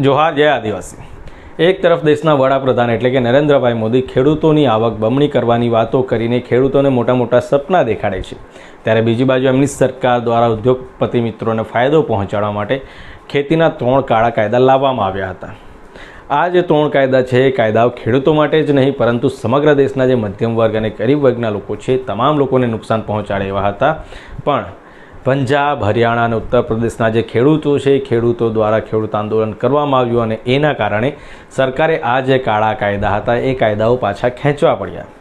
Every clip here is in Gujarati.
જોહાર, જય આદિવાસી. એક તરફ દેશના વડાપ્રધાન એટલે કે નરેન્દ્રભાઈ મોદી ખેડૂતોની આવક બમણી કરવાની વાતો કરીને ખેડૂતોને મોટા મોટા સપના દેખાડે છે. ત્યારે બીજી બાજુ એમની સરકાર દ્વારા ઉદ્યોગપતિ મિત્રોને ફાયદો પહોંચાડવા માટે ખેતીના ત્રણ કાળા કાયદા લાવવામાં આવ્યા હતા. આ જે ત્રણ કાયદા છે, એ કાયદાઓ ખેડૂતો માટે જ નહીં, પરંતુ સમગ્ર દેશના જે મધ્યમ વર્ગ અને ગરીબ વર્ગના લોકો છે તમામ લોકોને નુકસાન પહોંચાડે એવા હતા. પણ પંજાબ, હરિયાણા અને ઉત્તર પ્રદેશના જે ખેડૂતો છે, એ ખેડૂતો દ્વારા ખેડૂત આંદોલન કરવામાં આવ્યું અને એના કારણે સરકારે આ જે કાળા કાયદા હતા, એ કાયદાઓ પાછા ખેંચવા પડ્યા.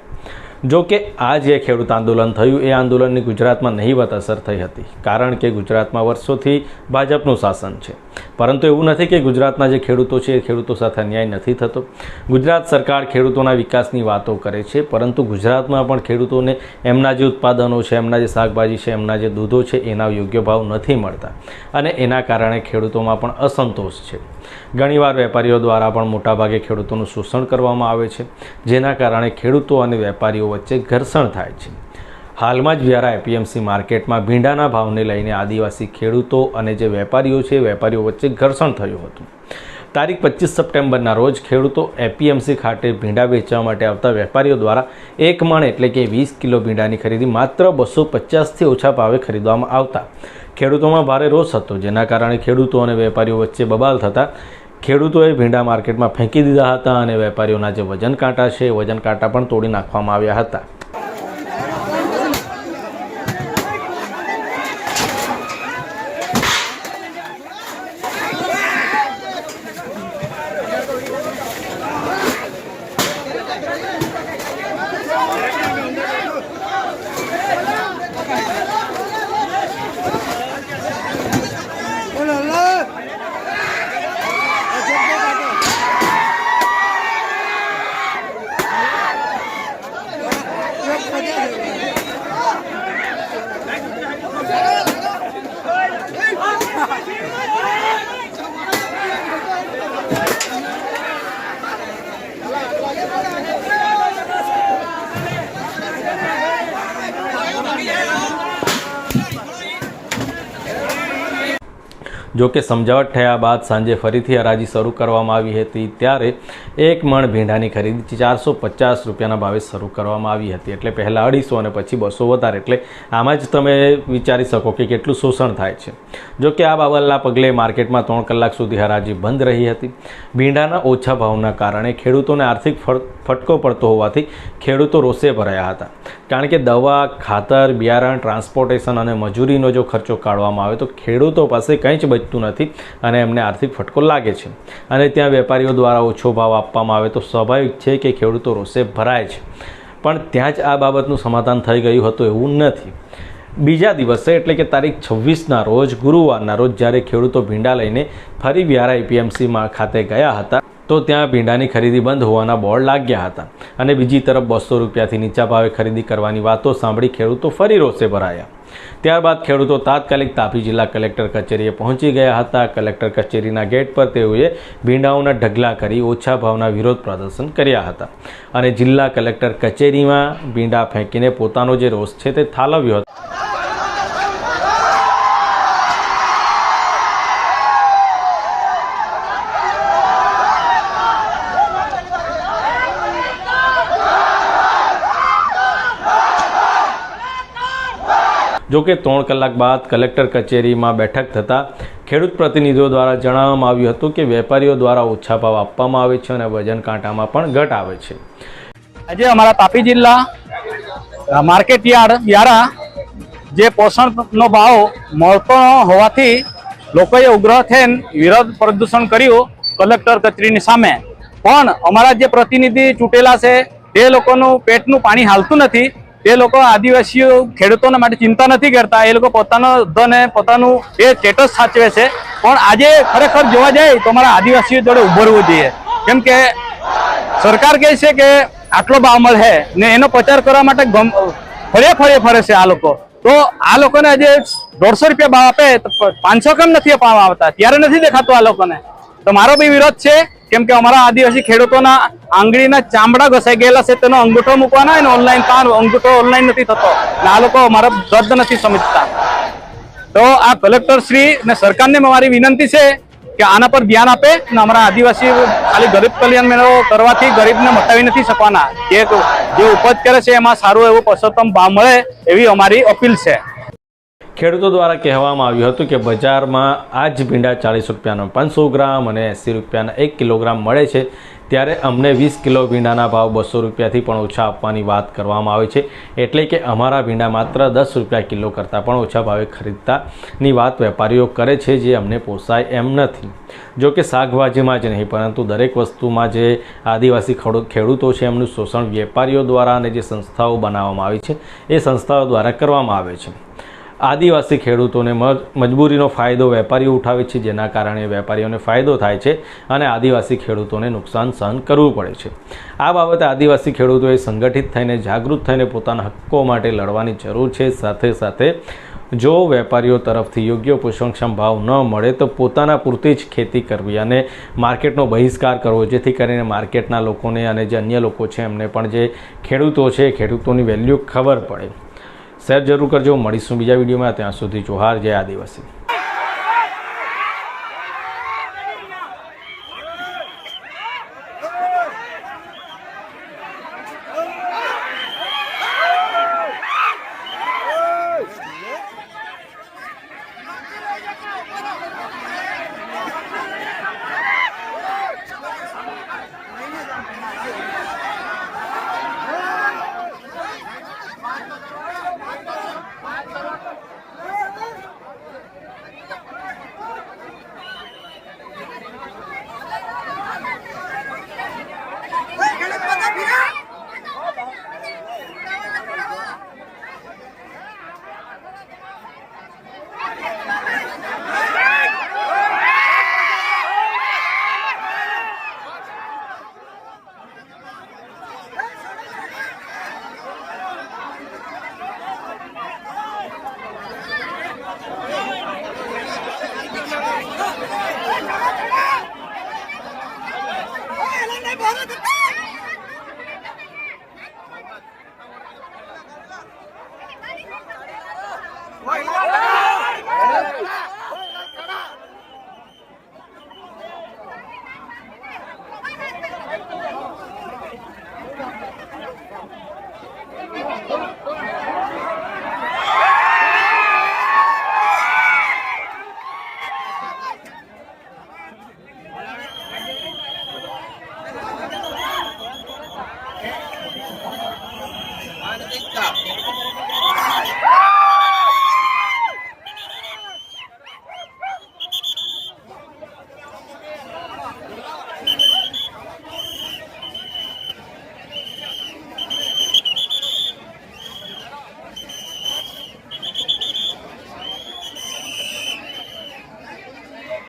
જો કે આ જે ખેડૂત આંદોલન થયું, એ આંદોલનની ગુજરાતમાં નહીવત અસર થઈ હતી. કારણ કે ગુજરાતમાં વર્ષોથી ભાજપનું શાસન છે. પરંતુ એવું નથી કે ગુજરાતના જે ખેડૂતો છે, એ ખેડૂતો સાથે અન્યાય નથી થતો. ગુજરાત સરકાર ખેડૂતોના વિકાસની વાતો કરે છે, પરંતુ ગુજરાતમાં પણ ખેડૂતોને એમના જે ઉત્પાદનો છે, એમના જે શાકભાજી છે, એમના જે દૂધો છે, એના યોગ્ય ભાવ નથી મળતા. અને એના કારણે ખેડૂતોમાં પણ અસંતોષ છે. ઘણીવાર વેપારીઓ દ્વારા પણ મોટાભાગે ખેડૂતોનું શોષણ કરવામાં આવે છે, જેના કારણે ખેડૂતો અને વેપારીઓ વચ્ચે ઘર્ષણ થાય છે. હાલમાં જ વ્યારા એપીએમસી માર્કેટમાં ભીંડાના ભાવને લઈને આદિવાસી ખેડૂતો અને જે વેપારીઓ છે, વેપારીઓ વચ્ચે ઘર્ષણ થયું હતું. તારીખ પચીસ સપ્ટેમ્બરના રોજ ખેડૂતો એપીએમસી ખાતે ભીંડા વેચવા માટે આવતા વેપારીઓ દ્વારા એક મણ એટલે કે વીસ કિલો ભીંડાની ખરીદી માત્ર બસો પચાસથી ઓછા ભાવે ખરીદવામાં આવતા. ખેડૂતોમાં ભારે રોષ હતો, જેના કારણે ખેડૂતો અને વેપારીઓ વચ્ચે બબાલ થતા ખેડૂતોએ ભીંડા માર્કેટમાં ફેંકી દીધા હતા અને વેપારીઓના જે વજન કાંટા છે, એ વજન કાંટા પણ તોડી નાખવામાં આવ્યા હતા. જો કે સમજાવટ થયા બાદ સાંજે ફરીથી હરાજી શરૂ કરવામાં આવી હતી, ત્યારે એક મણ ભીંડાની ખરીદી ચારસો પચાસ રૂપિયાના ભાવે શરૂ કરવામાં આવી હતી. એટલે પહેલાં અઢીસો અને પછી બસો વધારે. એટલે આમાં જ તમે વિચારી શકો કે કેટલું શોષણ થાય છે. જો કે આ બાબતના પગલે માર્કેટમાં ત્રણ કલાક સુધી હરાજી બંધ રહી હતી. ભીંડાના ઓછા ભાવના કારણે ખેડૂતોને આર્થિક ફટકો પડતો હોવાથી ખેડૂતો રોષે ભરાયા હતા. કારણ કે દવા, ખાતર, બિયારણ, ટ્રાન્સપોર્ટેશન અને મજૂરીનો જો ખર્ચો કાઢવામાં આવે તો ખેડૂતો પાસે કંઈ જ બચતું નથી અને એમને આર્થિક ફટકો લાગે છે. અને ત્યાં વેપારીઓ દ્વારા ઓછો ભાવ આપવામાં આવે તો સ્વાભાવિક છે કે ખેડૂતો રોષે ભરાય છે. પણ ત્યાં જ આ બાબતનું સમાધાન થઈ ગયું હતું એવું નથી. બીજા દિવસે એટલે કે તારીખ છવ્વીસના રોજ ગુરુવારના રોજ જ્યારે ખેડૂતો ભીંડા લઈને ફરી વ્યારા એપીએમસીમાં ખાતે ગયા હતા તો ત્યાં ભીંડાની ખરીદી બંધ હોવાના બોર્ડ લાગ્યા હતા અને બીજી તરફ બસો રૂપિયાથી નીચા ભાવે ખરીદી કરવાની વાતો સાંભળી ખેડૂતો ફરી રોષે ભરાયા. ત્યારબાદ ખેડૂતો તાત્કાલિક તાપી જિલ્લા કલેક્ટર કચેરીએ પહોંચી ગયા હતા. કલેક્ટર કચેરીના ગેટ પર તેઓએ ભીંડાઓના ઢગલા કરી ઓછા ભાવના વિરોધ પ્રદર્શન કર્યા હતા. અને જિલ્લા કલેક્ટર કચેરીમાં ભીંડા ફેંકીને પોતાનો જે રોષ છે તે થાલવ્યો હતો. જો કે ત્રણ કલાક બાદ કલેક્ટર કચેરીમાં બેઠક થતાં ખેડૂત પ્રતિનિધિઓ દ્વારા જણાવવામાં આવ્યું હતું કે વેપારીઓ દ્વારા ઓછા ભાવ આપવામાં આવે છે અને વજન કાંટામાં પણ ઘટ આવે છે. આજે અમારા તાપી જિલ્લા માર્કેટ યાર્ડ દ્વારા જે પોષણનો ભાવ મળતો હોવાથી લોકોએ ઉગ્ર થઈને વિરોધ પ્રદૂષણ કર્યું કલેક્ટર કચેરીની સામે. પણ અમારા જે પ્રતિનિધિ ચૂંટેલા છે, તે લોકોનું પેટનું પાણી હાલતું નથી. તે લોકો આદિવાસીઓ ખેડૂતોના માટે ચિંતા નથી કરતા. એ લોકો પોતાનો ધન પોતાનું એ સ્ટેટસ સાચવે છે. પણ આજે ખરેખર જોવા જાય તો અમારા આદિવાસીઓ જોડે ઉભરવું જોઈએ. કેમ કે સરકાર કહે છે કે આટલો ભાવ મળે ને એનો પ્રચાર કરવા માટે ફરે ફરે ફરે છે આ લોકો. તો આ લોકોને આજે દોઢસો રૂપિયા ભાવ આપે તો પાંચસો કેમ નથી અપાવવામાં આવતા? ત્યારે નથી દેખાતું આ લોકોને. તો મારો બી વિરોધ છે કેમ કે અમારા આદિવાસી ખેડૂતોના આંગળીના ચામડા ઘસાઈ ગયેલા છે, તેનો અંગૂઠો મૂકવાના અને ઓનલાઈન તાર અંગૂઠો ઓનલાઈન નથી થતો. ને આ લોકો અમારા દર્દ નથી સમજતા. તો આ કલેક્ટર શ્રી ને સરકારને મારી વિનંતી છે કે આના પર ધ્યાન આપે અને અમારા આદિવાસી ખાલી ગરીબ કલ્યાણ મેળો કરવાથી ગરીબને મટાવી નથી શકવાના. જે ઉપજ કરે છે, એમાં સારું એવું પરસોત્તમ ભાવ મળે એવી અમારી અપીલ છે. ખેડૂતો દ્વારા કહેવામાં આવ્યું હતું કે બજારમાં આ જ ભીંડા ચાલીસ રૂપિયાનો પાંચસો ગ્રામ અને એંસી રૂપિયાના એક કિલોગ્રામ મળે છે. ત્યારે અમને વીસ કિલો ભીંડાના ભાવ બસો રૂપિયાથી પણ ઓછા આપવાની વાત કરવામાં આવે છે. એટલે કે અમારા ભીંડા માત્ર દસ રૂપિયા કિલો કરતાં પણ ઓછા ભાવે ખરીદતાની વાત વેપારીઓ કરે છે જે અમને પોસાય એમ નથી. જો કે શાકભાજીમાં જ નહીં, પરંતુ દરેક વસ્તુમાં જે આદિવાસી ખેડૂ- ખેડૂતો છે એમનું શોષણ વેપારીઓ દ્વારા અને જે સંસ્થાઓ બનાવવામાં આવી છે, એ સંસ્થાઓ દ્વારા કરવામાં આવે છે. આદિવાસી ખેડૂતોને મજ- મજબૂરીનો ફાયદો વેપારીઓ ઉઠાવે છે, જેના કારણે વેપારીઓને ફાયદો થાય છે અને આદિવાસી ખેડૂતોને નુકસાન સહન કરવું પડે છે. આ બાબતે આદિવાસી ખેડૂતોએ સંગઠિત થઈને, જાગૃત થઈને પોતાના હક્કો માટે લડવાની જરૂર છે. સાથે સાથે જો વેપારીઓ તરફથી યોગ્ય પોષણક્ષમ ભાવ ન મળે, તો પોતાના પૂરતી જ ખેતી કરવી અને માર્કેટનો બહિષ્કાર કરવો, જેથી કરીને માર્કેટના લોકોને અને જે અન્ય લોકો છે એમને પણ જે ખેડૂતો છે, ખેડૂતોની વેલ્યુ ખબર પડે. શેર જરૂર કરજો. મળીશું બીજા વિડીયોમાં. ત્યાં સુધી જોહાર જય આદિવાસી.